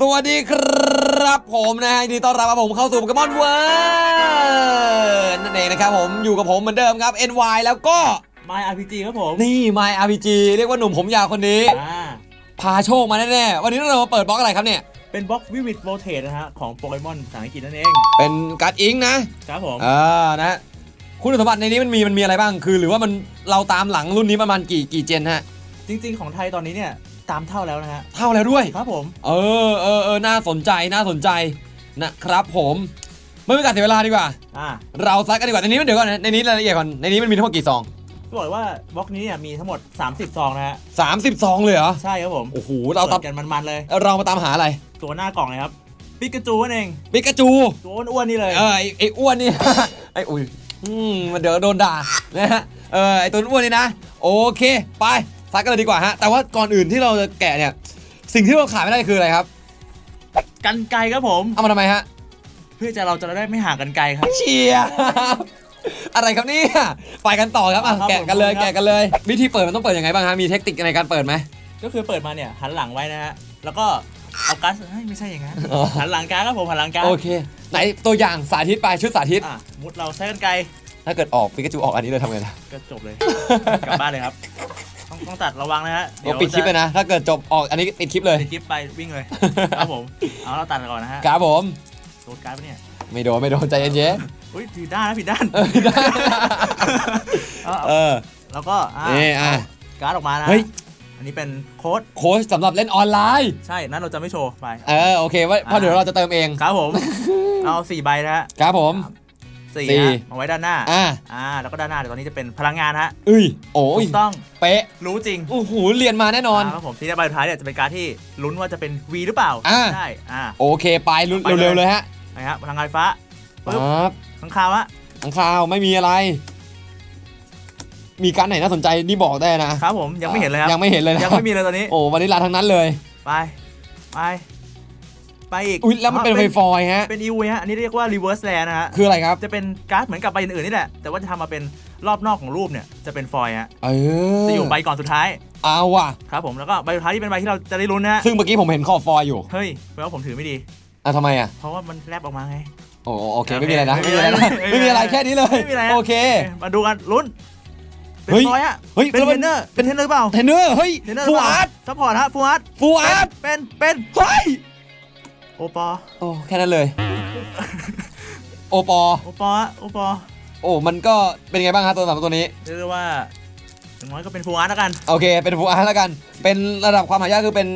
สวัสดีครับผมนะฮะยินดีต้อนรับครับผมเข้าสู่โปเกมอนเวิร์นั่นเองนะครับผมอยู่กับผมเหมือนเดิมครับ NY แล้วก็ My RPG ครับผม นี่ My RPG เรียกว่าหนุ่มผมยาวคนนี้ อ่า พาโชคมาแน่ๆวันนี้เรามาเปิดบล็อกอะไรครับเนี่ย เป็นบล็อกวิวิดโ o เทสนะฮะ ของโปเกมอนภาษาอังกฤษนั่นเอง เป็นการ์ดอิงนะครับผมอ่านะ คุณสมบัติในนี้มันมีมันมีอะไรบ้างคือ หรือว่ามันเราตามหลังรุ่นนี้ประมาณกี่กี่เจนฮะ จริง ๆ ของไทยตอนนี้เนี่ยตามเท่าแล้วนะฮะ เท่าแล้วด้วย ครับผม เออเออเออน่าสนใจน่าสนใจนะครับผมไม่เป็นการเสียเวลาดีกว่า อ่าเราซัดกันดีกว่าในนี้มันเดี๋ยวก่อนนะในนี้รายละเอียดก่อนในนี้มันมีทั้งหมดกี่ซองก็บอกเลยว่าบล็อกนี้เนี่ยมีทั้งหมด 30 ซองนะฮะ 30ซองเลยเหรอใช่ครับผมโอ้โหเราตามปิดกันมันๆเลย เรามาตามหาอะไร ตัวหน้ากล่องเลยครับปิกาจูนั่นเองปิกาจูตัวอ้วนๆนี่เลย เออไอ้ไอ้อ้วนนี่ ไอ้อุ้ยอืมมันเดี๋ยวโดนด่านะฮะเออไอ้ตัวอ้วนนี่นะ โอเค ไป ซัดกันเลยดีกว่าฮะ แต่ว่าก่อนอื่นที่เราจะแกะเนี่ย สิ่งที่เราขาดไม่ได้คืออะไรครับ กันไกลครับผม เอามาทำไมฮะ เพื่อจะเราจะได้ไม่ห่างกันไกลครับ เชียร์อะไรครับเนี่ยไปกันต่อครับอะครับแกะกันเลยผมครับ แกะกันเลย วิธีเปิดมันต้องเปิดยังไงบ้างฮะ มีเทคนิคในการเปิดไหม ก็คือเปิดมาเนี่ยหันหลังไว้นะฮะ แล้วก็เอากัสเฮ้ยไม่ใช่อย่างนั้นอ๋อ หันหลังการดครับผมหันหลังการดโอเค ไหนตัวอย่างสาธิตไปชุดสาธิต อะมุดเราใช้กันไกลถ้าเกิดออกปิกาจูออกอันนี้เลยทำไงล่ะก็จบเลย กลับบ้านเลยครับ ต้องต้องตัดระวังนะฮะเดี๋ยวปิดคลิปเลยนะ ถ้าเกิดจบออกอันนี้ปิดคลิปเลย ปิดคลิปไปวิ่งเลยครับผม เอาเราตัดก่อนนะฮะครับผม โดนการ์ดปะเนี่ย ไม่โดนไม่โดนใจเย็นอุ้ยผิดด้านนะผิดด้านๆเออได้เอาเออแล้วก็อะนี่อะการ์ดออกมานะเฮ้ยอันนี้เป็นโค้ดโค้ชสำหรับเล่นออนไลน์ ใช่ นั้นเราจะไม่โชว์ไป เออ โอเคว่าเพราะเดี๋ยวเราจะเติมเอง ครับผม เอาสี่ใบนะฮะ ครับผม สี่สี่ฮะเอาไว้ด้านหน้าอะอ่าแล้วก็ด้านหน้าเดี๋ยวตอนนี้จะเป็นพลังงานฮะเอ้ยโอ้ยถูกต้องเป๊ะรู้จริงโอ้โหเรียนมาแน่นอนาครับผมที่ได้ใบสุดท้ายเนี่ยจะเป็นการดที่ลุ้นว่าจะเป็น V หรือเปล่าอ่า ใช่อ่า โอเคไปรุ่นไปเลย เร็วๆเลยฮะนะฮะพลังงานไฟฟ้าคปึ๊บรับข้างคาวฮะข้างคาวไม่มีอะไร มีการดไหนน่าสนใจนี่บอกได้นะครับผมยังไม่เห็นเลยครับยังไม่เห็นเลยนะยังไม่มีเลยตอนนี้ โอ้วันนี้ลาทั้งนั้นเลย ไป ไป ไปอีกอุ้ยแล้วมันเป็นไฟฟอยล์ฮะ เป็นอีวฮะ อันนี้เรียกว่า reverse land นะฮะ คืออะไรครับ จะเป็นการ์ดเหมือนกับใบอื่นๆนี่แหละ แต่ว่าจะทำมาเป็นรอบนอกของรูปเนี่ยจะเป็นฟอยล์ฮะ เออ จะอยู่ใบก่อนสุดท้าย เอาว่ะ ครับผม แล้วก็ใบสุดท้ายที่เป็นใบที่เราจะได้ลุ้นนะฮะซึ่งเมื่อกี้ผมเห็นขอบฟอยล์อยู่ เฮ้ยแปลว่าผมถือไม่ดี อะทำไมอะ เพราะว่ามันแลบออกมาไง โอ้โอเคไม่มีอะไรนะ ไม่ไม่มีมีอะอะไรไรนะไม่มีอะไรแค่นี้เลย ไม่มีอะไรฮะ โอเค มาดูกันลุ้น เป็นเฮ้ยฟอยล์ฮะ เฮ้ยเป็นแล้วเทมันรนเนอร์ เป็นเทรนเนอร์หรือเปล่า เทรนเนอร์เฮ้ยเทรนเนอร์ฟูอาร์ตซัพพอร์ตฮะฟูอาร์ตฟูอาร์ตเป็น เป็น เฮ้ย โอปอ โอ้แค่นั้นเลย โอปอ โอปอฮะโอปอโอ้ มันก็เป็นไงบ้างครับตัวสามตัวนี้ เรียกได้ว่าอย่างน้อยก็เป็นฟูอาร์ตแล้วกัน โอเค เป็นฟูอาร์แล้วกัน เป็นระดับความหายากคือเป็น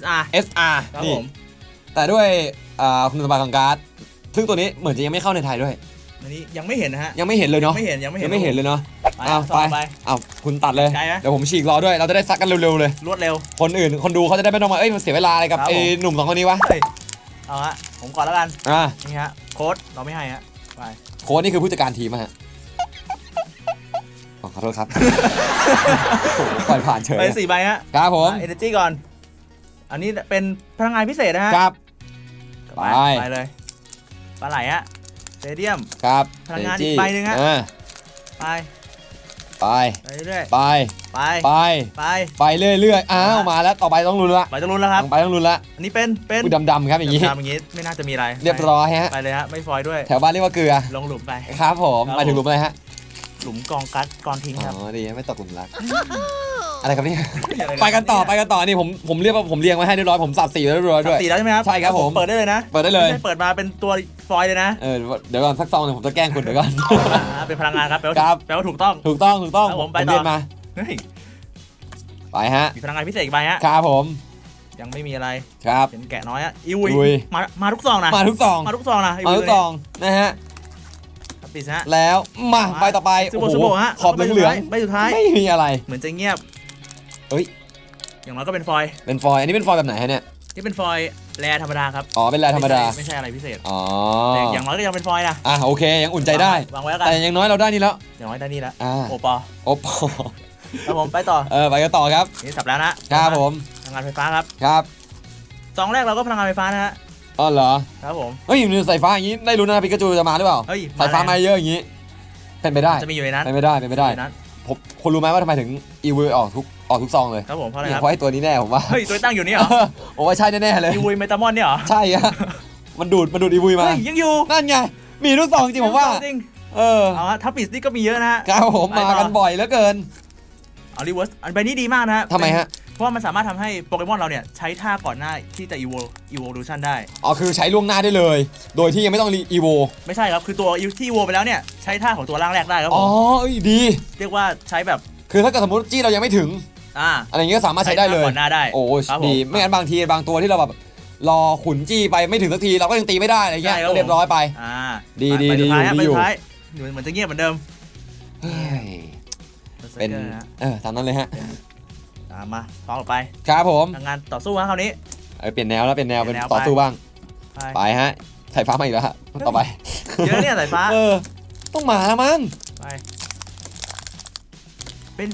SR SR ครับนี่ผม แต่ด้วยอ่าคุณสมบัติของการ์ด ซึ่งตัวนี้เหมือนจะยังไม่เข้าในไทยด้วย อันนี้ยังไม่เห็นนะฮะ ยังไม่เห็นเลยยัเนาะงไม่เห็นยังไม่เห็ยันงไม่เห็นเลยเนาะไปอ้าวต่อไปไป อ้าวคุณตัดเลย ไกลไหม เดี๋ยวผมฉีกรอด้วย เราจะได้ซักกันเร็วๆเลย รวดเร็ว คนอื่น คนดูเขาจะได้ไม่ต้องมา เอ้ย มันเสียเวลาอะไรกับครับไอ้ผมหนุ่มสองคนนี้วะ เฮ้ย เอาฮะผมก่อนแล้วกันอ่านี่ฮะโค้ดเราไม่ให้ฮะไปโค้ชนี่คือผู้จัดการทีมอะฮะอ๋อขอโทษครับ โอ้โหปล่อยผ่านเฉยไปสี่ใบฮะครับผมเอเนจีก่อน อันนี้เป็นพลังงานพิเศษนะฮะครับ ไปไป ไปเลยปลาไหลฮะสเตเดียม ครับพลังงานอีกใบหนึ่งฮะ อ่าไป ไปไปเรื่อยไปๆไปไปไปไปเรื่อยๆอ้าวมาแล้วต่อไปต้องลุ้นละไปจะลุ้นแล้วครับต้องไปต้องลุ้นละอันนี้เป็นเป็นอุ้ยดำๆครับอย่างนี้ทำอย่างงี้ไม่น่าจะมีอะไรเรียบร้อยฮะไปเลยฮะไม่ฟอยล์ด้วยแถวบ้านเรียกว่าเกลือลงหลุมไปครับผมครับหมายถึงหลุมอะไรฮะหลุมกองกัดกองทิ้งอ๋ครับอดีไม่ตกหลุมรัก อะไรครับเนี่ยอะไระไปกันต่อไปกันต่อนี่ผมผมเรียกว่าผมเรียงไว้ให้เรียบร้อยผมสับสีไว้เรียบร้อยด้วย สีแล้วใช่ไหมครับใช่ครับผมเปิดได้เลยนะเปิดได้เลย ไม่ใช่เปิดมาเป็นตัวฟอยล์เลยนะเออเดี๋ยวก่อนสักซองหนึงผมจะแกล้งคุณเดี๋ยวก่อน อ่าเป็นพลังงานครับแปลว่าครับ แปลว่าถูกต้อง ถูกต้องถูกต้องครับผมผมไปต่อ เรียนมาเฮ้ยไปฮะมีพลังงานพิเศษอีกใบฮะครับผมยังไม่มีอะไรครับ เป็นแกะน้อยฮะอิวอุ้ย มามาทุกซองนะมาทุกซองมาทุกซองนะมาทุกซองนะฮะครับปิดฮะ แล้วมามาใบต่อไปซูโอ้โบโหซูโบฮะขอบเหลืองใบสุดท้ายๆไม่มีอะไร เหมือนจะเงียบ เอ้ย อย่างน้อยก็เป็นฟอยล์เป็นฟอยล์อันนี้เป็นฟอยล์แบบไหนฮะเนี่ย นี่เป็นฟอยล์แรธรรมดาครับอ๋อ เป็นลายธรรมดา ไใช่ไม่ใช่อะไรพิเศษอ๋อแต่อย่างน้อยก็ยังเป็นฟอยล์นะอะโอเค ยังอุ่นใจได้ วางไว้แล้วกันแต่อยังน้อยเราได้นี่แล้ว อย่างน้อยได้นี่แล้วอ่า โอปอโอ้โหครับผมไปต่อเออ ไปกันต่อครับ นี่สับแล้วนะครับผม พลังงานไฟฟ้าครับครับซองแรกเราก็พลังงานไฟฟ้านะฮะอ๋อเหรอ ครับผมเฮ้ยมันสายฟ้าอย่างนี้ ได้รู้นะปิกาจูจะมาหรือเปล่า เฮ้ยสายฟ้ามาเยอะอย่างนี้ เป็นไปได้ จะมีอยู่ในนั้นเป็นไปได้ เป็นไปได้ อยู่ในนั้น ผมคุณรู้ไหมว่าทำไมถึงอีเวอร์ออกทุกออกทุกซองเลยครับผมเพราะอะไรเนี่ยครับเพราะไอ้ตัวนี้แน่ผมว่า เฮ้ยตัวตั้งอยู่นี่เหรอผมว่าใช่แน่ๆเลยอีวุยเมตามอนเนี่ยเหรอใช่ฮะมันดูดมันดูดอีวุยมา เฮ้ยยังอยู่นั่นไง มีทุกซองจริงผมว่า จริงเออเอาฮะถ้าปิดนี่ก็มีเยอะนะฮะ ครับผมมากันบ่อยเหลือเกิน เอารีเวิร์สอันใบนี้ดีมากนะฮะทำไมฮะ เพราะว่ามันสามารถทำให้โปเกมอนเราเนี่ยใช้ท่าก่อนหน้าที่จะ evo evolution ได้ อ๋อคือใช้ล่วงหน้าได้เลย โดยที่ยังไม่ต้องรีอีโวไม่ใช่ครับ คือตัวที่ evo ไปแล้วเนี่ยใช้ท่าของตัวร่างแรกได้ครับผอ๋อมเอ้ยดี เรียกว่าใช้แบบคือถ้าเกิดสมมติจี้เรายังไม่ถึง อ่าอะไรอย่างเงี้ยก็สามารถใช้ได้เลยท่าก่อนหน้าได้โอ้ครับผมดีไม่งั้นบางทีบางตัวที่เราแบบรอขุนจี้ไปไม่ถึงสักทีเราก็ยังตีไม่ได้อะไรเงี้ยใช่ครับ ก็เรียบร้อยไป อ่าดีไปดีไปดีสุท้ายฮะอยู่ไปดีอยู่ สุดท้ายเหมือนเหมือนจะเงียบเหมือนเดิมเฮ้ย Berserker เป็นฮะเออตามนั้นเลยฮะ อ่ามาต่อไปครับผมทางงานต่อสู้ฮะคราวนี้ เออเปลี่ยนแนวแล้วเปลี่ยนแนวเปลี่เป็นยนแนว ต่อสู้บ้าง ไปไปฮะสายฟ้ามาอีกแล้วฮะต่อไป เยอะเนี่ยสายฟ้า เออ ต้องมาแล้วมั้ง ไป เป็น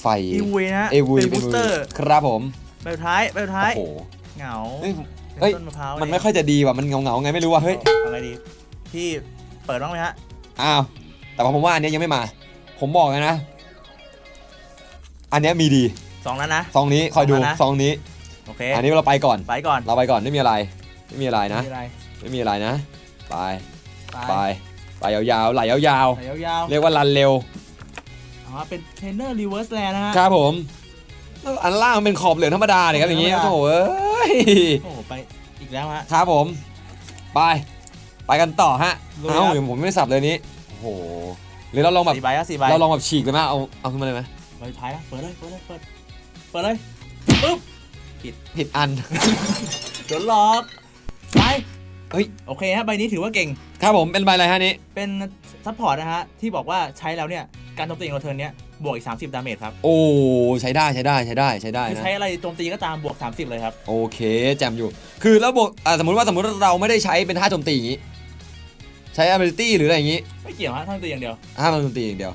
ไฟอีวุยนะฮะเอวุยเป็นบูสเตอร์ครับผม ใบสุดท้ายใบสุดท้ายโอ้โหเหงาเฮ้ยเป็นเฮ้ยต้นมะพร้าวมันไม่ค่อยจะดีว่ะ มันเงาเงาๆไงไม่รู้ว่ะ เฮ้ย เอาไงดี พี่เปิดบ้างไหมฮะ อ้าว แต่ว่าผมว่าอันเนี้ยยังไม่มา ผมบอกเลยนะ อันเนี้ยมีดีสองแล้วนะ ซองนี้คอยดูเอามานะ ซองนี้ โอเคอันนี้เราไปก่อน ไปก่อนเราไปก่อนไม่มีอะไร ไม่มีอะไรนะไม่มีอะไรไม่มีอะไรนะ ไปไปไปไปยาวๆไหลยาวไหลยาวๆเรียกว่ารันเร็วๆอ๋อเป็นเทรนเนอร์รีเวิร์สแลนนะฮะ ครับผมแล้วอันล่างมันเป็นขอบเหลืองธรรมดาเนี่ยครับอย่างงี้ธรรมดาโอ้โหเอ้ยโอ้โหไปอีกแล้วฮะ ครับผม ไป ไปกันต่อฮะลุยเอ้าครับผมไม่ได้สับเลยนี้โอ้โหหรือเราลองแบบสี่ใบอะสี่ใบเราลองแบบฉีกเลยไหมเอาเอาขึ้นมาเลยไหม ใบสุดท้ายนะเปิดเลยเปิดเลยเปิดเปิดเลยปึ๊บผิดอัน โดนหลอกไปเฮ้ย โอเคฮะใบนี้ถือว่าเก่ง ครับผมเป็นใบอะไรฮะนี้ เป็นซัพพอร์ตนะฮะ ที่บอกว่าใช้แล้วเนี่ย การโจมตีของเราเทิร์นเนี้ยบวกอีก 30 ดาเมจครับ โอ้ใช้ได้ใช้ได้ใช้ได้ใช้ได้คือนะ ใช้อะไรโจมตีก็ตามบวก 30 เลยครับ โอเคแจมอยู่ คือแล้วบอกอ่าสมมติว่าสมมติเราไม่ได้ใช้เป็นท่าโจมตีอย่างนี้ ใช้ ability หรืออะไรอย่างนี้ไม่เกี่ยวฮะทั้งตัวอย่างเดียวท่าโจมตีอย่างเดียว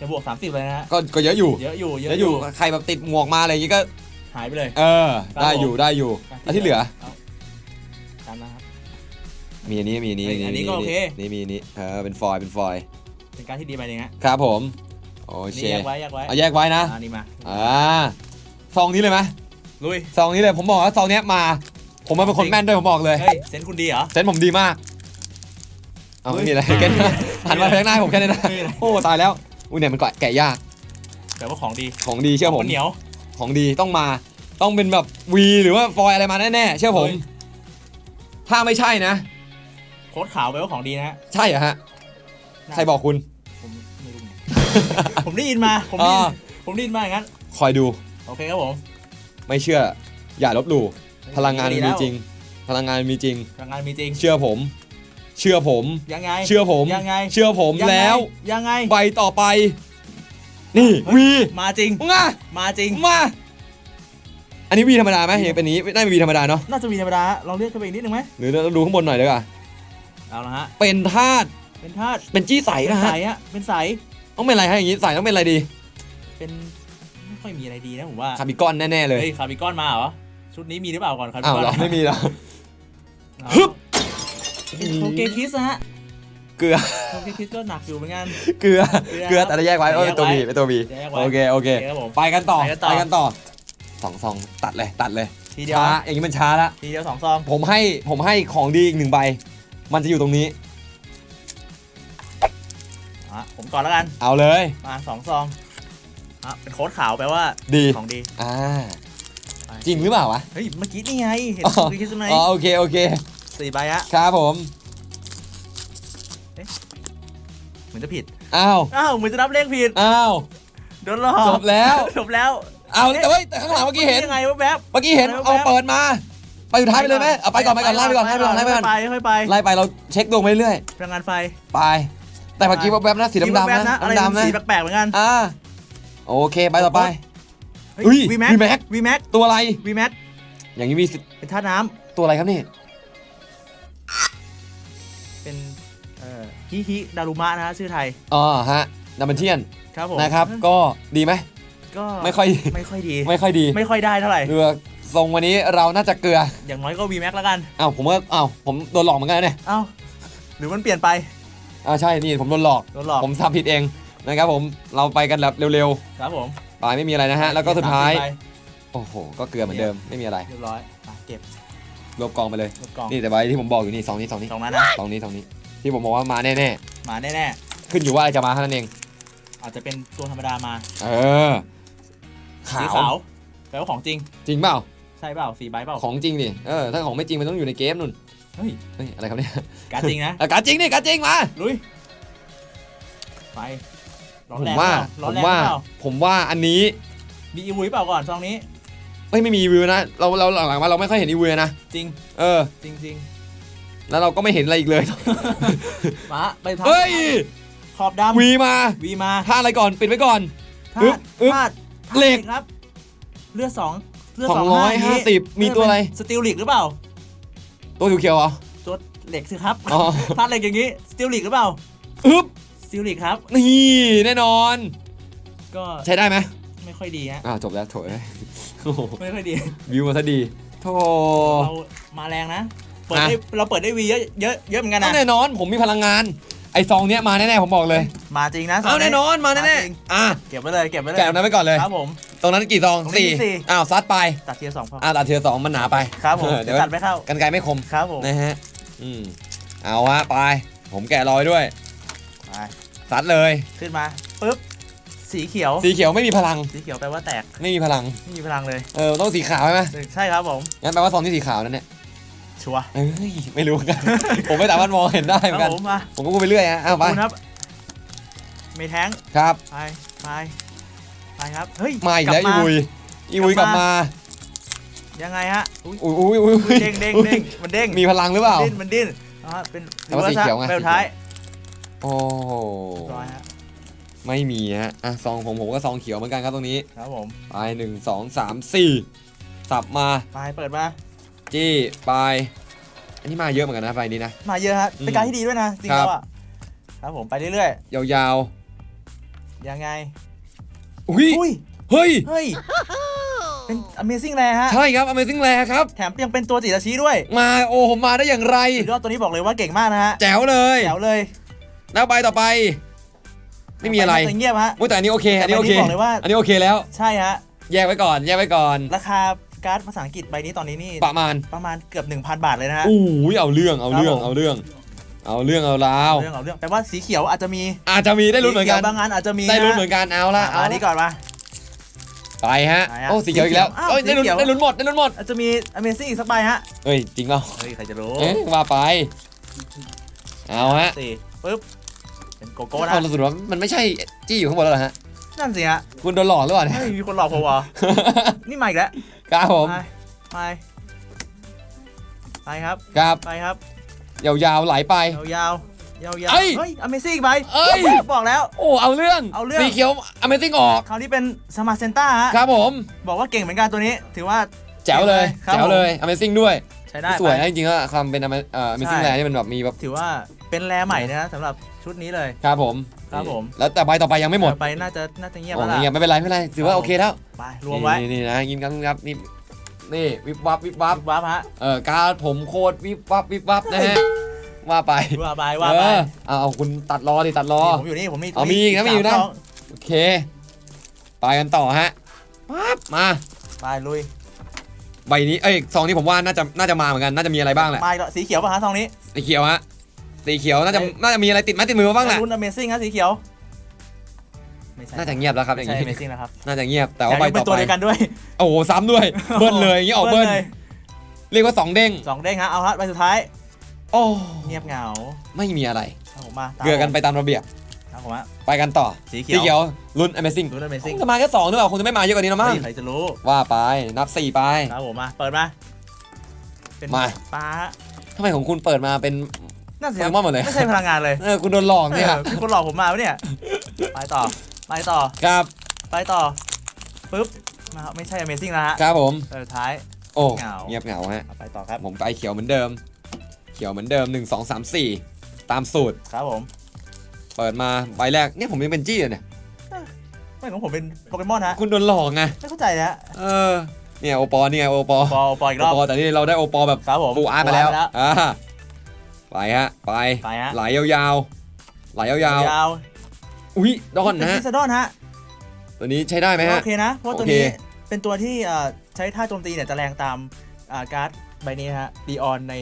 จะบวก 30 เลยนะฮะ ก็ก็เยอะอยู่เยอะอยู่ เยเยอะอะออยู่ยู่ ใครแบบติดหมวกมาอะไรอย่างนี้ก็ หายไปเลย เออ ครับได้อยู่ผม ได้อยู่แล้วที่เหลือาตามนะครับ มีอันนี้มีอันนี้เฮ้ยอันนี้ก็โอเค นี่มีอันนี้เออเป็นฟอยล์เป็นฟอยล์เป็นการที่ดีไปหนึ่งฮะครับผมโออันเคนี่แยกไว้แยกไว้เอาแยกไว้นะอันนี้มา อ่าซองนี้เลยไหมลุย ซองนี้เลยผมบอกว่าซองเนี้ยมา ผมมาเป็นคนแม่นด้วยผมบอกเลยเฮ้ยเซนส์คุณดีเหรอ เซนส์ผมดีมากเอาเฮ้ไม่ยมีอะไรแค่นี้หันมาทางหน้าให้ผมแค่นี้นะไม่มีอะไร โอ้ตายแล้ว อุ้ยเนี่ยมันแกะแกะยากแต่ว่าของดีของดีเชื่อผมนเหนียว ของดีต้องมาต้องเป็นแบบวีหรือว่าฟอยอะไรมาแน่ๆเชื่อผม เฮ้ย ถ้าไม่ใช่นะ โค้ดขาวแปลว่าของดีนะฮะ ใช่เหรอฮะใครบอกคุณ ผมไม่รู้ไง ผมได้ยินมา ผมได้ยินอ่า ผมได้ยินมาอย่างนั้น คอยดูโอเคครับผมไม่เชื่อ อย่าลบหลู่พลังงานมันดีมีแล้วจริง พลังงานมีจริง พลังงานมีจริง เชื่อผม เชื่อผม ยังไง เชื่อผม ยังไง เชื่อผมยังไงแล้ว ยังไง ใบต่อไป นี่เฮ้ยวีมาจริงงามาจริง มา อันนี้วีธรรมดาไหมเห็นเป็นนี้น่าจะวีธรรมดาเนาะ น่าจะมีธรรมดาลองเลือกขึ้นไปอีกนิดนึงไหมหรือเราดูข้างบนหน่อยเลยอะเอาละฮะ เป็นธาตุ เป็นธาตุเป็นจี้ใสเป็นนะฮะ ใสฮะเป็นใส ต้องเป็นอะไรฮะอย่างงี้ ใสต้องเป็นอะไรดี เป็นไม่ค่อยมีอะไรดีนะผมว่า คาร์บิกอนแน่ ๆ เลย เฮ้ยคาร์บิคอนมาเหรอ ชุดนี้มีหรือเปล่าก่อนคาร์บิอ้าวคอนเหรอ ไม่มีเหรอเอาฮึบโอเคคิสนะฮะเกลือโอเคคิสก็หนักอยู่เหมือนกัน เกลือ เกลือเกลือแต่จะแยกไว้เออแยเป็นกตัวไว้บีเป็นตัวบีแยกไว้โอเคโอเคโอเคครับผมไปกันต่อไปกันต่อไปกันต่อสองซองตัดเลยตัดเลยทีเดียวช้าอย่างนี้มันช้าละทีเดียวสองซองผมให้ผมให้ของดีอีกหนึ่งใบ มันจะอยู่ตรงนี้อะผมก่อนแล้วกัน เอาเลยมาสองซองอะเป็นโค้ดขาวแปลว่าดีของดีอ่าไปจริงหรือเปล่าวะเฮ้ยเมื่อกี้นี่ไงเห็นอ๋อโอเคคิสไหมอ๋อโอเคโอเค สี่ใบฮะครับผม เหมือนจะผิด อ้าว อ้าวเหมือนจะนับเลขผิด อ้าว โดนหลอกจบแล้ว จบแล้วเอาแต่เฮ้ยแต่ข้างหลังเมื่อกี้เห็น ยังไงวะแป๊บ เมื่อกี้เห็นไปไปเอาเปิดมา ไปสุดท้ายไปเลยไหมเอาไปก่อนไปก่อนไล่ไปก่อนไล่ไปก่อนไล่ไปก่อน ไปค่อยไป ไล่ไปเราเช็คดวงไปเรื่อยพลังงานไฟ ไป แต่เมื่อกี้ว่าแวบๆนะสีดำๆแป๊บนะอะไรดำๆนะสีแปลกๆเหมือนกัน อ่า โอเคไปต่อไปเฮ้ยวีแม็ก VMAX วีแม็กตัวอะไรวีแม็กอย่างนี้มีสิทธิ์เป็นท่าน้ตัวอะไรครับนี่ ฮิฮิดารุมะนะฮะชื่อไทยอ๋อฮะดัมเบิลเทียนครับผมนะครับ ก็ดีไหมก็ไม่ค่อยไม่ค่อยดี ไม่ค่อยดี ไม่ค่อยได้เท่าไหร่เรือทรงวันนี้เราน่าจะเกลือ อย่างน้อยก็วีแม็กแล้วกันอ้าวผมก็อ้าวผมโดนหลอกเหมือนกันนะเนี่ยเอ้าหรือมันเปลี่ยนไปอ้าวใช่นี่ผมโดนหลอกโดนหลอกผมทำผิดเองนะครับผมเราไปกันแบบเร็วครับผมๆไปไม่มีอะไรนะฮะแล้วก็สุดท้ายสมสิบใบโอ้โหก็เกลือเหมือนเดิมไม่มีอะไรเรียบร้อยมาเก็บรวบกองไปเลยลูกกล่องนี่แต่ใบที่ผมบอกอยู่นี่สองนี้สองนี้ตรงนั้นนะสองนี้สองนี้ ที่ผมบอกว่ามาแน่มาแน่ๆ ขึ้นอยู่ว่าอะไรจะมาเท่านั้นเอง ๆ อาจจะเป็นตัวธรรมดามาเออขาสีวขาวแปลว่าของจริง จริงเปล่า ใช่เปล่าสีใบเปล่าของจริงดิ เออ ถ้าของไม่จริงมันต้องอยู่ในเกมนุ่น เฮ้ยเฮ้ย อะไรครับเนี่ยการดจริงนะ อะการดจริงดิการดจริงมา ลุย ไปร้อนผมแรงว่า เปล่ร้ผอนมแรงว่า เปล่าผมว่าอันนี้ มีอีวุ้ยเปล่าก่อนซองนี้ เฮ้ยไม่มีวิวนะ เราเราหลังๆมาเราไม่ค่อยเห็นอีวิวนะ จริง เออ จริงจริง แล้วเราก็ไม่เห็นอะไรอีกเลย มาไปทางเฮ้ย ขอบดำวีมาวีมาท่าอะไรก่อน ปิดไว้ก่อนธาอึ๊บตุอึ๊บธาตุธาตุเหล็ก ครับ เลือดสองเลือดสองร้อยห้าสิบมีตัวอะไร สตีลลิกหรือเปล่า ตัวเขียวๆเหรอ ตัวเหล็กสิครับอ๋อธาตุเหล็กอย่างนี้ สตีลลิกหรือเปล่า อึ๊บสตีลลิกครับ นี่แน่นอน ก็ใช้ได้ไหมไม่ค่อยดีฮะ อ่าจบแล้วโถยโอ้โหไม่ค่อยดี วิวมาซะดีโถเรามาแรงนะ เปิดอะได้เราเปิดได้วีเยอะเยอะเยอะเหมือนกันเอานะแน่นอนผมมีพลังงาน ไอซองเนี้ยมาแน่ๆผมบอกเลยมาจริงนะเอาแน่นอนมาแน่จริงๆอะเก็บไว้เลยเก็บไว้เลยแกะตรงนั้นไว้ก่อนเลยครับผมตรงนั้นกี่ซองตรงนี้สี่สี่อ้าวซัดไปตัดเทียร์สองพออ่าตัดเทียร์สองมันหนาไปครับผมเออเดี๋เดี๋ยยววตัดไม่เข้ากันไกลไม่คมครับผมนะฮะอืมเอาฮะไป ผมแกะรอยด้วยไปซัดเลยขึ้นมาปุ๊บสีเขียว สีเขียวไม่มีพลัง สีเขียวแปลว่าแตก ไม่มีพลัง ไม่มีพลังเลย เออ ต้องสีขาวใช่ไหมใช่ครับผม งั้นแปลว่าซองที่สีขาวนั่นเนี่ย ชัวร์ เอ้ยไม่รู้เหมือนกัน ผมไม่สามารถมองเห็นได้เหคมืรัอบนกันผมมา ผมก็พูดไปเรื่อยฮะเอาไปคุณครับไม่แท้งครับ ไปไปไปครับเฮ้ยมาอีกแล้วลัอีบวุยอีวุยกกลัลับบมา มา ยังไงฮะอุ้ยอุ้ยอุ้ยอุ้ยอุ้ยเด้งเด้งเด้งมันเด้งมีพลังหรือเปล่า ดิ้นมันดิ้นนะฮะเป็นแต่ว่าสีเขียวไง แบบสุดท้ายโอ้โหเรียบร้อยฮะไม่มีฮะอะซองผมผมก็ซองเขียวเหมือนกันครับตรงนี้ ครับผมไปหนึ่งสองสามสี่สับมาไปเปิดมา จี้ไปอันนี้มาเยอะเหมือนกันนะไฟนี้นะ มาเยอะฮะเป็นการที่ดีด้วยนะจริงครับแล้วอะครับผมไปเรื่อยยาวๆ ยังไงๆอุ้ยอุ้ย เฮ้ย เฮ้ย เป็น Amazing แรฮะ ใช่ครับ Amazing Rare ครับ แถมยังเป็นตัวจิตรชี้ด้วย มาโอ้ผมมาได้อย่างไรสุดยอดตัวนี้บอกเลยว่าเก่งมากนะฮะ แจ๋วเลย แจ๋วเลย แล้วใบต่อไป ไม่มีอะไรแต่เงียบฮะโอ้ยแต่อันนี้โอเค อันนี้โอเคแต่ใบนี้บอกเลยว่า อันนี้โอเคแล้ว ใช่ฮะ แยกไว้ก่อน แยกไว้ก่อน ราคา การ์ดภาษาอังกฤษใบนี้ตอนนี้นี่ประมาณประมาณเกือบ 1,000 บาทเลยนะฮะ อู้ยเอาเรื่องเอาเรื่องครับผมเอาเรื่อง เอาเรื่องเอาราวเรื่องเอาเรื่องแปลว่าสีเขียวอาจจะมีอาจจะมีได้ลุ้นเหมือนกันสีขียวบางงานอาจจะมีได้ลุ้นเหมือนกันเอาละอะเอามาละนี่ก่อนมาไปฮะไปฮะโอ้สีเขียวอีกแล้วอ้าวเอ้ยได้ลุ้นสีเขียวได้ลุ้นหมดได้ลุ้นหมดอาจจะมี Amazing อีกสักใบฮะเฮ้ยจริงเปล่าเฮ้ยใครจะรู้เอ๊ะว่าไปเอาฮะสี่ปึ๊บเป็นโกโก้นะเอาเราสุดว่ามันไม่ใช่จี้อยู่ข้างบนแล้วเหรอฮะ นั่นสิฮะคุณโดนหลอกหรือเปล่าเนี่ย เฮ้ย มีคนหลอกผมเหรอ นี่มาอีกแล้วครับผม ไปไปไปครับ ครับ ไปครับ ยาวๆไหลไป ยาวๆยาวๆเอ้ยเฮ้ย Amazing อีกใบเอ้ย บอกแล้ว โอ้ เอาเรื่องเอาเรื่อง สีเขียว Amazing ออก คราวนี้เป็นสมาร์เซนต้าฮะ ครับผม บอกว่าเก่งเหมือนกันตัวนี้ ถือว่า แจ๋วเลย ครับแจ๋วเลย Amazing ด้วย ใช้ได้สวยไปนะจริงๆก็คำเป็น Ama- เอ่อ Amazing ใช่ Rare นี่มันแบบมีแบบ ถือว่าเป็นแรใหม่นะสำหรับชุดนี้เลย ครับผม ครับผมแล้วแต่ใบต่อไปยังไม่หมดไปน่าจะน่าจะเงียบโอ้แล้วล่ะเงียบไม่เป็นไรไม่เป็นไรถือว่าครับโอเคแล้วไปรวมไว้นี่นี่นะยินกันครับนี่นี่วิบวับวิบวับวับฮะเออการดผมโคตรวิบวับวิบวับนะฮะว่าไปว่าไปว่าเอไปอเอาเอาคุณตัดรอดิตัดรอนี่ผมอยู่นี่ผมมีเอามีอีกนะมีอีกนะสาซงโอเค ไปกันต่อฮะปั๊บมาไปลุยใบนี้เอ้ยซองนี้ผมว่าน่าจะน่าจะมาเหมือนกันน่าจะมีอะไรบ้างแหละมาอีกแล้วสีเขียวป่ะฮะซองนี้สีเขียวฮะ สีเขียวน่าจะเอ้ยน่าจะมีอะไรติดไม้ติดมือมาบ้างแหละรุ่น Amazing ฮะสีเขียวไม่ใช่น่าจะเงียบแล้วครับอไม่ย่างใช่ นี้ Amazing นะครับน่าจะเงียบแต่ว่าแถใบมยังเป็ต่อนตัวไปเดียวกันด้วย โอ้โหซ้ำด้วยเบิ้ลเลยอย่างนี้ออกเบิ้ลเลยเรียกว่าสองเด้งสองเด้งฮะเอาฮะใบสุดท้ายโอ้เงียบเหงาไม่มีอะไรเอาผมมาตามเกลือกันไปตามระเบียบครับผมฮะไปกันต่อสีเขีสียวเขียวรุ่น Amazing รุ่น Amazing จะมาแค่สองหรือเปล่าคงจะไม่มาเยอะกว่านี้แล้วมั้งเฮ้ยใครจะรู้ว่าไปนับสี่ไปครับผมมาเปิดมา เป็นมาปลาฮะทำไมของคุณเปิดมาเป็น นั่นสิโปคเกรับมอนหมดเลย ไม่ใช่พลังงานเลยเออคุณโดนหลอกเนี่ยเออคือคนหลอกผมมาปะเนี่ย ไปต่อ ไปต่อ ครับไปต่อ ปึ๊บมาครับไม่ใช่ Amazing แล้วฮะครับผมใบสุดท้าย โอ้เหงา เงียบเหงาฮะเอาไปต่อครับ ผมไปเขียวเหมือนเดิม เขียวเหมือนเดิม 1 2 3 4 ตามสูตร ครับผม เปิดมาใบแรกเนี่ยผมยังเป็นจี้เลยเนี่ย ไม่ของผมเป็นโปเกมอนฮะ คุณโดนหลอกไง ไม่เข้าใจนะฮะเออ เนี่ยโอปอนี่ไงโอปอปอปออีกโอรอบปอแต่นี่เราได้โอปอแบบครับผมฟูอาร์ตมาแล้วฟูอาร์ตอ่า ไปฮะไปไปฮะไหลยาวๆไหลยาวยาวๆอุ้ยดอนนะฮะพิซซาดอนฮะตัวนี้ใช้ได้ไหมฮะโอเคนะเพราะว่าตัวโอเคนี้เป็นตัวที่เอ่อใช้ท่าโจมตีเนี่ยจะแรงตามอ่าการ์ดใบนี้นะฮะดีออนใน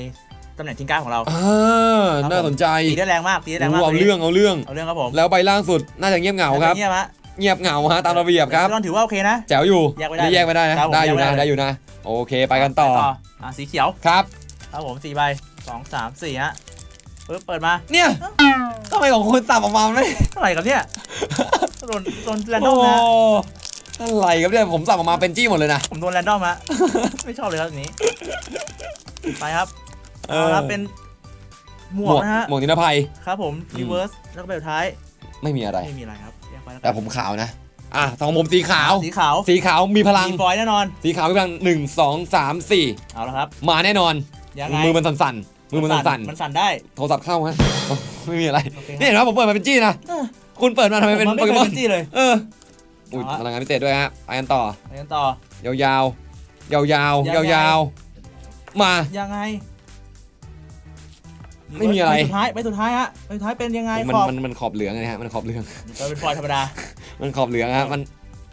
ตำแหน่งทิ้งการ์ดของเราอ่าน่าสนใจตีได้แรงมากตีได้แรงมากเอาตัวนี้เรื่องเอาเรื่องเอาเรื่องครับผมแล้วใบล่างสุดน่าจะเงียบเหงาครับเงียบฮะเงียบเหงาฮะตามระเบียบครับตอนถือว่าโอเคนะแจ๋วอยู่แยกไม่ได้นี่แยกไม่ได้นะครับผมได้อยู่แยกนะไม่ได้ได้อยู่นะ โอเคไปกันต่ออ่าสีเขียวครับครับผมสี่ใบ สองสามสี่ฮะปึ๊บเปิดมาเนี่ยทำไมของคุณสับออกมาไม่เท่าไหร่ครับเนี่ยโดนโดนแรนดโอ้อมนะอะไรครับเนี่ยผมสับออกมาเป็นจี้หมดเลยนะผมโดนแรนดอมฮะไม่ชอบเลยครับอันนี้ ไปครับเอเอาอครับเป็นหมวกนะฮะหมวกนิรภัยครับผมอืมรีเวิร์สแล้วก็แบบท้าย ไม่มีอะไรไม่มีอะไรครับแยกไปล้วกันแต่ผมขาวนะอะทองผมสีขาวสีขาว สีขาวมีพลังมีฟอยล์แน่นอน สีขาวมีพลังหนึ่งสองสามสี่เอาละครับ มาแน่นอนยังไงมือมันสั่นๆ มือมันสั่น มันสั่นได้ๆโทรศัพท์เข้าฮะ ไม่มีอะไรโอเคนี่เห็นไหมผมเปิดมาเป็นจี้นะ เออ คุณเปิดมาทำไมเป็นผโปไม่เกเคยมอนเป็นจี้เลย เออ อุ้ยเอาฮะพลังงานพิเศษด้วยฮะไปกันต่อ ไปกันต่อ ยาวๆ ยาวๆยังไงยาวๆ มา ยังไงไม่มีอะไรใบสุดท้ายใบสุดท้ายฮะใบสุดท้ายเป็นยังไงมันขอบมันมันขอบเหลืองนะฮะ มันขอบเหลืองก็เป็นฟอยล์ธรรมดา มันขอบเหลืองฮะ มัน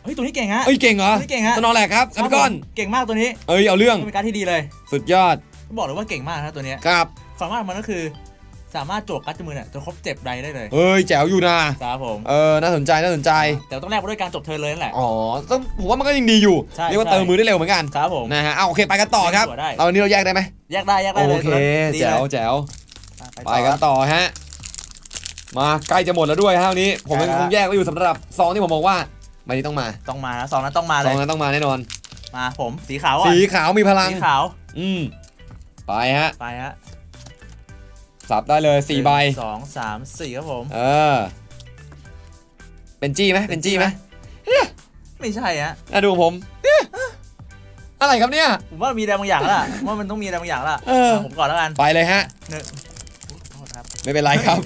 เฮ้ยตัวนี้เก่งฮะเอ้ยเก่งเหรอตัวนี้เก่งฮะตัวนอนแหลกครับครัแอบปก้อนผมเก่งมากตัวนี้ เอ้ยเอาเรื่อง เป็นการดที่ดีเลย สุดยอด บอกเลยว่าเก่งมากนะตัวเนี้ยครับความสามารถมันก็คือ สามารถโจกกัดจมือเนี่ยจนครบเจ็บใดได้เลยเอ้ยแจ๋วอยู่นะครับผมเออน่าสนใจน่าสนใจ แต่ต้องแลกมาด้วยการจบเทิร์นเลยนั่นแหละ อ๋อต้องผมว่ามันก็ยังดีอยู่ใช่เรียกว่าใช่ เติมมือได้เร็วเหมือนกันครับผม นะฮะเอาโอเคไปกันต่อครับเล่นตัวได้ เอาอันนี้เราแยกได้ไหมแยกได้แยกได้โอเลยเคตัวนั้นดีแจ๋วเลยแจ๋วไปไปกันต่อฮะมาใกล้จะหมดแล้วด้วยฮะวันนี้ ผมยังคงแยกไว้อยู่สำหรับซองที่ผมบอกว่าใบนี้ต้องมาต้องมานะสองนั้นต้องมาซเลองยนั้นต้องมาแน่นอน มาผมสีขาวก่อนสีขาวมีพลัง สีขาว อืม ไปฮะ ไปฮะสับได้เลยสี่ใบหนึ่งสองสามสี่ครับผมเออ เป็นจี้ไหมเป็นจี้ไหมไม่ใช่ฮะอะดูผมเอ๊ะอะไรครับเนี่ย ผมว่ามีอะไรบางอย่างแล้วล่ะผมว่ามันต้องมีอะไรบางอย่างแล้วล่ะเออผมก่อนแล้วกันไปเลยฮะหนึ่งโทษครับไม่เป็นไรครับ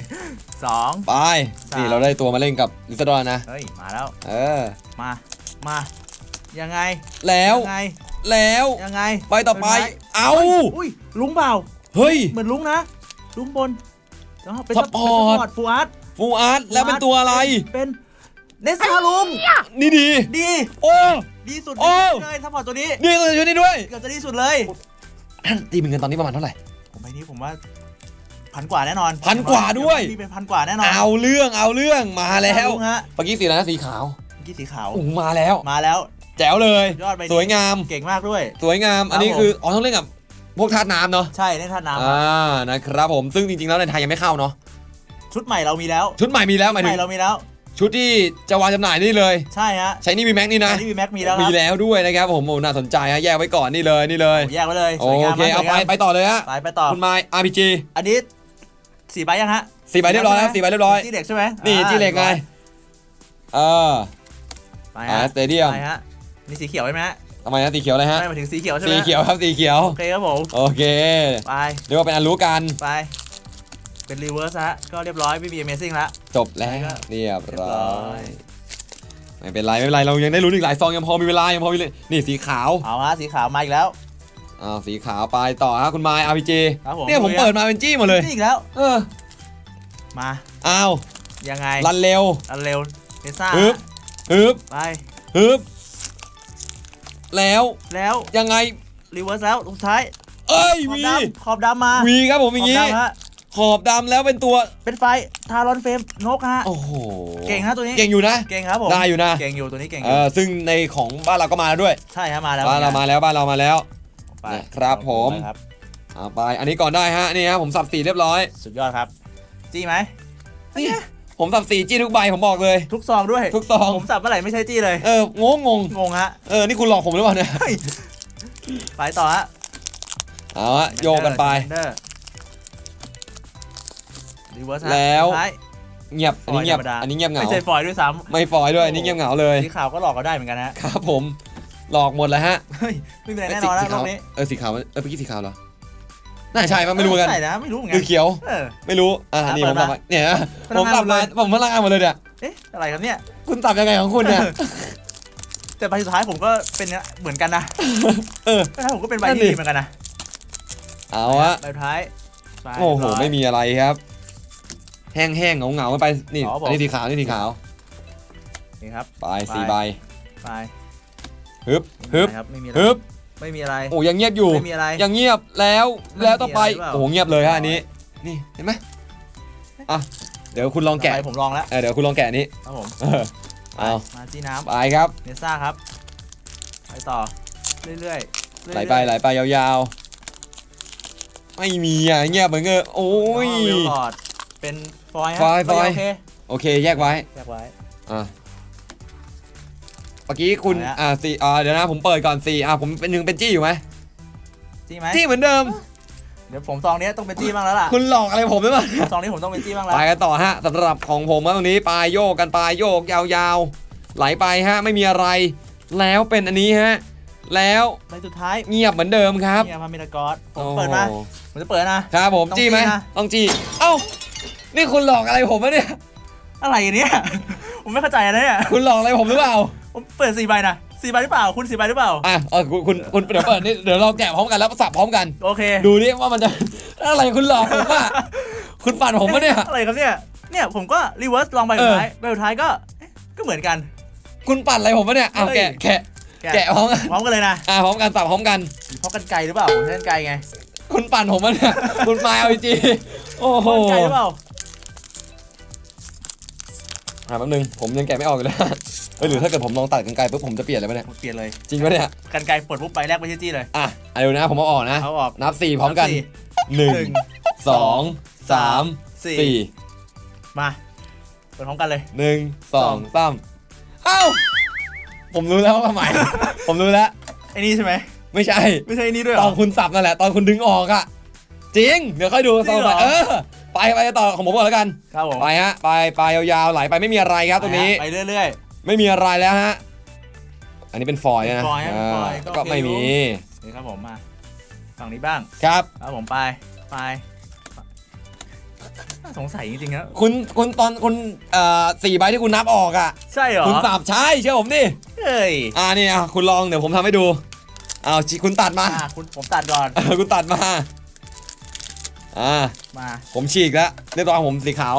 สองไปสามนี่เราได้ตัวมาเล่นกับลิซาดอนนะเฮ้ยมาแล้ว เออมามายังไง แล้วยังไง แล้ว ยังไงไปต่อไปเป็นไม้เอาอุ้ยลุงเปล่า เฮ้ย เหมือนลุงนะ ลุงบนแล้วเป็นสปอร์ต เป็นสปอร์ตฟูอาร์ตฟูอาร์ตแล้วเป็นตัวอะไร เป็นเนสซาลุง นี่ดี ดี โอ้ ดีสุดโอ้ เลยสปอร์ตตัวนี้ ดีตัวชุดนี้ด้วย เกือบจะดีสุดเลย ตีเป็นเงินตอนนี้ประมาณเท่าไหร่ ผมใบนี้ผมว่าพันกว่าแน่นอนพันกว่าด้วยมีเป็นพันกว่าแน่นอนเอาเรื่องเอาเรื่องมาแล้ว ลุงฮะเมื่อกี้สีอะไรนะสีขาวเมื่อกี้สีขาวโอ้โหมาแล้ว มาแล้ว แจ๋วเลย ยอดใบนี้สวยงาม เก่งมากด้วย สวยงาม อันนี้ครับผม คืออ๋อต้องเล่นกับพวกธาตุน้ำเนาะใช่เล่นท่าน้ำอ่านะครับผมซึ่งจริงๆแล้วในไทยยังไม่เข้าเนาะชุดใหม่เรามีแล้วชุดใหม่มีแล้วหชุมาดยใหถึม่งเรามีแล้ว ชุดที่จะวางจำหน่ายนี่เลย ใช่ฮะใช้นี่มีแม็กนี่นะ อันนี้มีแม็กมีแล้วคมีรับแล้วด้วยนะครับผมโอ้น่าสนใจฮะแยกไว้ก่อนนี่เลยนี่เลย แยกไว้เลยโอสวยงามเคมากเอาสวยไปงามไปต่อเลยฮะไปไปต่อ คุณไมค์ RPG อันนี้สี่ใบยังฮะสี่ใบเรียบร้อยแล้วสี่ใบเรียบร้อย จีเด็กใช่ไหมนี่อ่าจีเล็กไงเออไปอ่าฮะสเตเดียมไปฮะ นี่สีเขียวใช่ไหมฮะทำไมนะสีเขียวอะไรฮะ ไม่หมายถึงสีเขียวใช่ไหมสีเขียวครับสีเขียว โอเคครับผม โอเค ไป เรียกว่าเป็นอันรู้กัน ไป เป็นรีเวิร์สฮะ ก็เรียบร้อยไม่มี Amazing ละ จบแล้วก็เรียบเรียบร้ร้ออยยไม่เป็นไรไม่เป็นไรเรายังได้ลุ้นอีกหลายซองยังพอมีเวลายังพอมีเลยนี่สีขาวเอาฮะสีขาวมาอีกแล้ว อ้าวสีขาวไปต่อฮะคุณไมค์ RPG ครับผม เนี่ยผมเปิดมาเป็นจี้หมดเลย นี่อีกแล้ว เออ มาอ้าวยังไงรันเร็วอันเร็วเนซ่าฮึบฮึบไปฮึบ แล้วแล้วยังไงรีเวิร์สแล้วสุดท้ายเอ้ยขอบวีดำขอบดำมาวีครับผมอย่างนี้งี้ฮะขอบดำแล้วเป็นตัวเป็นไฟทารอนเฟรมนกฮะโอ้โหเก่งฮะตัวนี้เก่งอยู่นะเก่งครับผมได้อยู่นะเก่งอยู่ตัวนี้เก่งอเอยู่อซึ่งในของบ้านเราก็มาแล้วด้วยใช่ฮะมาแล้วบ้านเรามาแล้วบ้านเรามาแล้วไปนะครับผมไปครับเอาไปอันนี้ก่อนได้ฮะนี่ฮะผมสับสีเรียบร้อย สุดยอดครับจี้ไหมนี่ ผมสับสีจี้ทุกใบผมบอกเลย ทุกซองด้วยทุกซอง ผมสับเมื่อไหร่ไม่ใช่จี้เลย เอองงงงงงฮะเออนี่คุณหลอกผมหรือเปล่าเนี่ยเฮ้ยไปต่อฮะเอาฮะโยกกันไป รีเวิร์สแล้วท้ายเงียบอันนี้เงียบฟอยล์ธรรมดา อันนี้เงียบเหงาไม่ใช่ฟอยล์ด้วยซ้ไม่ฟอยด้วยอันนี้เงียบเหงาเลยำสีขาวก็หลอกก็ได้เหมือนกันนะฮะครับผมหลอกหมดแล้วฮะเฮ้ยไม่มีอะไรแน่นอนนะสีโลขาวกนี้เออสีขาวมันเออเมื่อกี้สีขาวเหรอ น่าใช่ป่ะไม่รู้เหมือนกันใช่นะไม่รู้เหมือนหกัรือเขียว เออ ไม่รู้ อะอะนี่เปิผมดสัมาบมาเนี่ยนะพลัผงมงานสับหมดเลมายผมพลังงานหมดเลยเนี่ย เอ๊ะอะไรครับเนี่ย คุณสับยังไงของคุณเนี่ย แต่ใบสุดท้ายผมก็เป็นเหมือนกันนะ เออใบสุดท้ายผมก็เป็นใบนั่นที่ดิดีเหมือนกันนะ เอาฮะใบสุดท้ายไปโอ้โหเรียบร้ยไม่มีอะไรครับ แห้งๆเหงาๆกันไป นี่อ๋อผมอันนี้สีขาว นี่สีขาว นี่ครับ ไปไปสี่ใบ ไป ฮึบ ฮึบครับไม่มีอะไรฮึบ ไม่มีอะไร โอ้ยังเงียบอยู่ ไม่มีอะไร ยังเงียบแล้วไม่แล้วต่อไปมีอะไรหรือเปล่า โอ้โหเงียบเลยฮะอันนี้ นี่เห็นไหมอะเดี๋ยวคุณลองแกะต่ไปผมลองแล้วเออเดี๋ยวคุณลองแกะอันนี้ครับผมเออเอามาจี้น้ไปครับำเนซ่าครับ ไปต่อ เรื่อยๆเรื่อยๆไหลไปไหลไปยาวๆ ไม่มีอะเงียบเหมือนเงอโอ้ยเวลคอร์ดเป็นฟอยล์ฮะฟอยล์ฟอยล์โอเคโอเคแยกไว้ แยกไว้อะเมื่อกี้คุณเอาละ อ่าสี่อ่าเดี๋ยวนะผมเปิดก่อนสี่อะผมเป็นหนึ่งเป็นจี้อยู่ไหมจี้ไหมจี้เหมือนเดิม เดี๋ยวผมซองนี้ต้องเป็นจี้บ้างแล้วล่ะคุณหลอกอะไรผมหรือเปล่า ซองนี้ผมต้องเป็นจี้บ้างแล้ว ไปกันต่อฮะสำหรับของผมครับตรงนี้ปลายโยกกันปลายโยกยาวๆ ไหลไปฮะไม่มีอะไร แล้วเป็นอันนี้ฮะแล้วใบสุดท้ายเงียบเหมือนเดิมครับเนี่ยพามิลากอสผมเปิดมาโอ้โหผมจะเปิดนะ ครับผมต้องจี้ไหมจี้นะ ต้องจี้เอ้านี่คุณหลอกอะไรผมวะเนี่ย อะไรเนี่ยผมไม่เข้าใจนะเนี่ยคุณหลอกอะไรผมหรือเปล่า ผมเปิดสี่ใบนะสี่ใบหรือเปล่า คุณสี่ใบหรือเปล่า อะเออคุณคุณคุณเดี๋ยวเปิดนี่เดี๋ยวเราแกะพร้อมกันแล้วสับพร้อมกัน โอเคดูดิว่ามันจะ อะไรคุณหลอกผมอะคุณปั่นผมปะเนี่ยอะไรครับเนี่ย เนี่ยผมก็รีเวิร์สลองใบเอสุอดท้ายใบสุดท้ายก็เอ๊ะก็เหมือนกัน คุณปั่นอะไรผมปะเนี่ยอ้าวเฮ้ย แกะแกะแกะพร้อมกันพร้อมกันเลยนะอะพร้อมกันสับพร้อมกัน เพราะกันไกลหรือเปล่าผมใช้กันไกลไงคุณปั่นผมปะเนี่ย คุณมาเอาจีโอ้โหเพราะกันไกลหรือเปล่า อะแป๊บนึงผมยังแกะไม่ออกเลยนะเฮ้ยหรือถ้าเกิดผมลองตัดกันไกลปุ๊บผมจะเปลี่ยนเลยปะเนี่ยผมเปลี่ยนเลยจริงปะเนี่ยกันไกลปลดปุ๊บใบแรกไปที่จี้เลยอะเอาดูนะผมเอาออกนะเอาออกนับสี่พร้อมกันสี่ หนึ่งหนึ่งสองสามสี่ สี่มาเปิดพร้อมกันเลย หนึ่งสองสองสามเอ้าผมรู้แล้วว่าทำไม ผมรู้แล้ว ไอ้นี่ใช่ไหมไม่ใช่ ไม่ใช่ไอ้นี่ด้วยเหตรอ อนคุณสับนั่นแหละ ตอนคุณดึงออกอะจริง เดี๋ยวค่อยดูจริงเหรอ ต่อไปเออ ไปไปต่อของผมก่อนแล้วกัน ครับผมไปฮะ ไปไปยาวๆไหลไปไม่มีอะไรครับตรงนี้ ไปเรื่อยไม่มีอะไรแล้วฮะ อันนี้เป็นฟอยล์นะเป็นฟอยล์ฮะอ่าฟอยล์ก็ก็โอเคไม่มีๆนี่ครับผมมาฝั่งนี้บ้าง ครับ ครับผมไปไปสงสัยจริงๆครับคุณคุณตอนคุณเอ่อสี่ใบที่คุณนับออกอะใช่เหรอคุณสับใช่เชื่อผมดิเฮ้ยอ่านี่อะคุณลองเดี๋ยวผมทำให้ดูเอาจิคุณตัดมา อะคุณผมตัดก่อน เออคุณตัดมา อ่ามา ผมฉีกแล้วเรียบร้อยผมสีขาว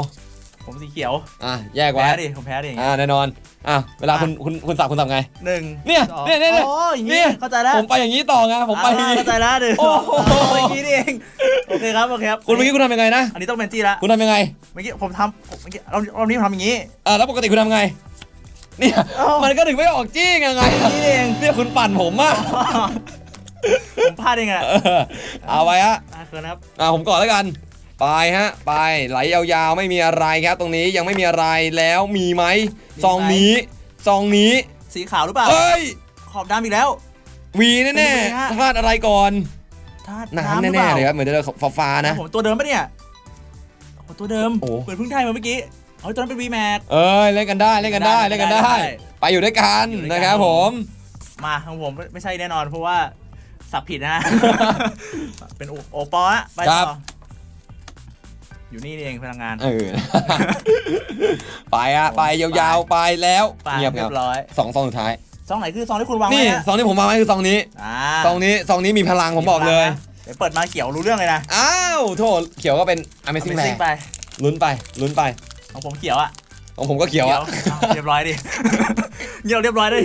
ผมสีเขียวอ่าแยกไว้แพ้ดิผมแพ้ดิอย่างอ่าเงี้ยแน่นอนอะเวลาอะคุณคุณคุณสับคุณสับไง หนึ่งเนี่ยสองเนี่ยเนี่ยเนี่ย อ๋ออย่างเนี่งี้ยเข้าใจแล้วผมไปอย่างนี้ต่อไงผมไปอย่างอ่านี้ เข้าใจแล้วหนึ่งโอ้สองโห อ๋ออย่างงี้นี่เองโอเคครับโอเคครับคุณเมื่อกี้คุณทำยังไงนะ อันนี้ต้องเป็นจี้ละคุณทำยังไงเมื่อกี้ผมทำผมเมื่อกี้รอบรอบนี้ผมทำอย่างงี้ อ่าแล้วปกติคุณทำไง เนี่ยเอ้ามั มันก็ถึงไม่ออกจี้ไงไงนี่เอง เนี่ยคุณปั่นผมอะ ผมพลาดเองอะเออเอาไว้ฮะอะเคินครับอ่าผมก่อนแล้วกัน ไปฮะ ไปไหลยาวๆไม่มีอะไรครับ ตรงนี้ยังไม่มีอะไรแล้วมีไหมซองนี้ซองนี้สีขาวหรือเปล่าเอ้ยขอบดำอีกแล้ว วีเป็แน่นไงฮะๆพลาดอะไรก่อนธาตุน้ำหรือปแน่ๆล่าเลยครับเหมือนจะฟ้าฟ้าๆนะผมตัวเดิมปะเนี่ยโอ้ตัวเดิมโอ้เปิดเพิ่งได้มาเมื่อกี้เอาตัวนั้นเป็น VMAX เอ้ยเล่นกันได้เล่นกันได้เล่เล่นนกักันนได้ได้ได้ไปอยู่ด้วยกันอยู่ด้วยกันนะครับผม มาของผมไม่ไม่ใช่แน่นอนเพราะว่า สับผิดนะ เป็นโอโอปอฮะไปต่ออยู่นี่นี่เองพลังงานเออ ไปอะไปยาวๆไปแล้วไปเงียบเรีคยรับบร้อยสองซองสุดท้ายซองไหนคือซองที่คุณวางไว้นี่อะซองที่ผมวางไว้คือซองนี้อ่าซองนี้ซองนี้มีพลังผมบอกเลย เดี๋ยวเปิดมาเขียวรู้เรื่องเลยนะอ้าวโทษเขียวก็เป็น Amazing Amazing Man ไปลุ้นไปลุ้นไป ของผมเขียวอะของผมก็เขียวอะเอาเรียบร้อยดิ เงียบเรียบร้อยดิ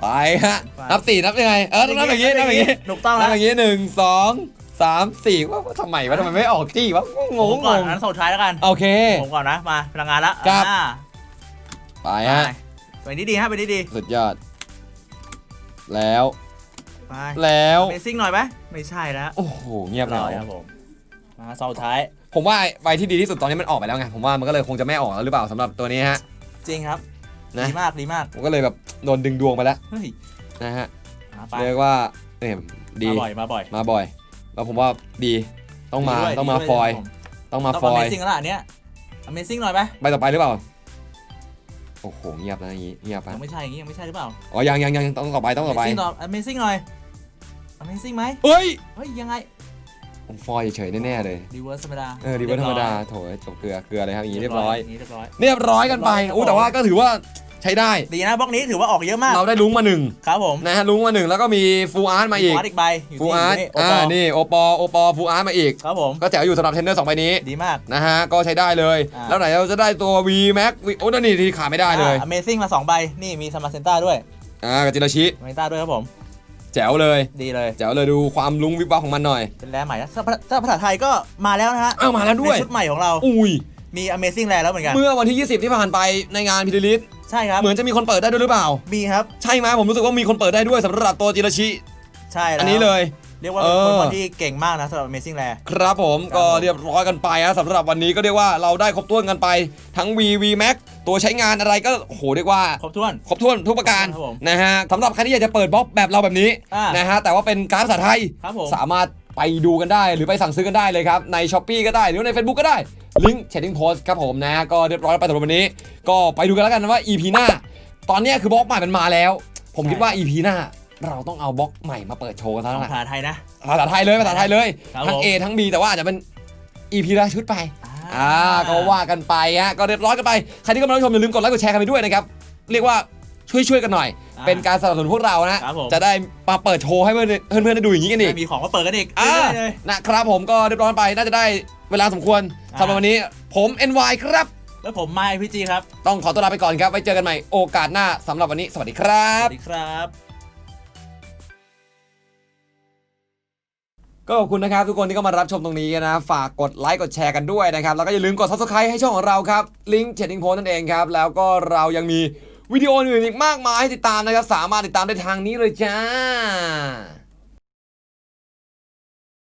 ไปฮะไปนับสี่นับยังไง เออต้องนับอย่างงี้ นับอย่างงี้ถูกต้องนัแล้บวอย่างงี้หนึ่งสองสามสี่ว่าว่าทำไมวะทำไมไม่ออกจี้วะงผมงก่อนงอันสุดท้ายแล้วกัน โอเค ผมก่อนนะ มาพลังงานละครับ อ่าไปฮะไปไปนี่ดีฮะไปนี่ดีสุดยอด แล้ว ไปแล้วเบซิ่งหน่อยไหมไม่ใช่แล้วโอ้โห เงียบเหร้งาอยครับผม มาซองสุดท้าย ผมว่าใบที่ดีที่สุดตอนนี้มันออกไปแล้วไง ผมว่ามันก็เลยคงจะไม่ออกแล้วหรือเปล่าสำหรับตัวนี้ฮะ จริงครับ นะดีมากดีมากผมก็เลยแบบโดนดึงดวงไปแล้วเฮ้ยนะฮะมาไปเรียกว่าเนี่ยดีมาบ่อยมาบ่อยมาบ่อย แล้วผมว่าดีต้องมาดีด้วยต้องมาดีด้วยฟอยล์ผมต้องมาต้องฟอยล์ Amazing แล้วล่ะอันเนี้ย Amazing หน่อยไหมใบต่อไปหรือเปล่าโอ้โหเงียบนะอย่างงี้เงียบยันะงไม่ใช่อย่างงี้ยังไม่ใช่หรือเปล่าอ๋อยังยังยังต้องต่อไปต้องต่อไป Amazing ต่อ Amazing หน่อย Amazing ไหมเฮ้ยเฮ้ยยังไง ผมฟอยล์เฉยๆแน่ๆเลย Reverse ธรรมดาเออดีเวอร์ธรรมดาโถจบเกลือเกลือเลยครับอย่างงี้เรียบร้อยางงี้เรียบร้อย เรียบร้อยกันไปเรียบร้อยครับอู้แต่ว่าก็ถือว่าใช้ได้ ดีนะบล็อกนี้ถือว่าออกเยอะมาก เราได้ลุงมาหนึ่งครับผมนะฮะลุงมาหนึ่งแล้วก็มีฟูอาร์ตมาอีกฟูอาร์ตอีกใบอยู่ฟูที่อาร์ตนี่โออ่าปอนี่โอปอโอปอฟูอาร์ตมาอีก ครับผม ก็แจ๋วอยู่สำหรับเทรนเนอร์สองใบนี้ดีมาก นะฮะก็ใช้ได้เลย อ่า แล้วไหนเราจะได้ตัว V Max โอ้นั่นนี่ที่ขาดไม่ได้เลย อเมซิ่งมาสองใบ นี่มีสมาร์เซนต้าด้วยอ่ากับจิราชิสมาร์เซนต้าด้วยครับผม แจ๋วเลย ดีเลยแจ๋วเลยดูความลุงวิบวับของมันหน่อย เป็นแร่ใหม่นะถ้าถ้าภาษาไทยก็มาแล้วนะฮะอ้าวมาแล้วด้วย ในชุดใหม่ของเรา อุ้ย มี Amazing แร่แล้วเหมือนกัน เมื่อวันที่ 20 ที่ผ่านไปในงานพิธีลิสใช่ครับ เหมือนจะมีคนเปิดได้ด้วยหรือเปล่า มีครับ ใช่ไหมผมรู้สึกว่ามีคนเปิดได้ด้วยสำหรับตัวจิราชิ ใช่แล้วอันนี้เลย เรียกว่าเป็นเออคนที่เก่งมากนะสำหรับ Amazing แร่ครับผมครับก็ผมเรียบร้อยกันไปฮะสำหรับวันนี้ก็เรียกว่าเราได้ครบถ้วนกันไปทั้ง V V Max ตัวใช้งานอะไรก็โอ้โหเรียกว่าครบถ้วนครบถ้วนทุกประการครับผมนะฮะสำหรับใครที่อยากจะเปิดบล็อกแบบเราแบบนี้อ่าน นะฮะแต่ว่าเป็นการดภาษาไทย ครับผม สามารถไปดูกันได้หรือไปสั่งซื้อกันได้เลยครับ ใน s h อ p e e ก็ได้ หรือใน Facebook ก็ได้ ลิงก์ Trading Post ครับผมนะ ก็เรียบร้อยไปสำหรับวันนี้ ก็ไปดูกันแล้วกันนะว่า EP หน้า ตอนเนี้ยคือบล็อกใหม่มันมาแล้ว ผมคิดว่า EP หน้า เราต้องเอาบล็อกใหม่มาเปิดโชว์กันซะแล้วภาล่ะษาไทยนะ ภาษาไทยเลยภาษาไทยเลย ครับทั้ง ผม A ทั้ง B แต่ว่าอาจจะเป็น EP ละชุดไป อ่าก็ว่ากันไปฮะก็เรียบร้อยกันไป ใครที่กำลังรับชมอย่าลืมกดไลค์กดแชร์กันไปด้วยนะครับ เรียกว่าช่วยช่วยๆกันหน่อย อ่าเป็นการสนับสนุนพวกเรานะครับผม จะได้มาเปิดโชว์ให้เพื่อนเพื่อนๆได้ดูอย่างนี้กันอีก ไม่มีของมาเปิดกันอีกอ่า เรื่อยๆเลย นะครับผมก็เรียบร้อยไปน่าจะได้เวลาสมควรอ่า สำหรับวันนี้ผม NY ครับ แล้วผมมาพีจีครับ ต้องขอตัวลาไปก่อนครับไว้เจอกันใหม่โอกาสหน้าสำหรับวันนี้สวัสดีครัสบ วัสดีครับ ก็ขอบคุณนะครับทุกคนที่เข้ามารับชมตรงนี้นะ ฝากกดไลค์กดแชร์กันด้วยนะครับ แล้วก็อย่าลืมกด subscribe ให้ช่องของเราครับลิงก์เชดดิ้งโพสนั่นเองครับ แล้วก็เรายังมีวิดีโออื่นอีกมากมายให้ติดตามนะครับ สามารถติดตามได้ทางนี้เลยจ้า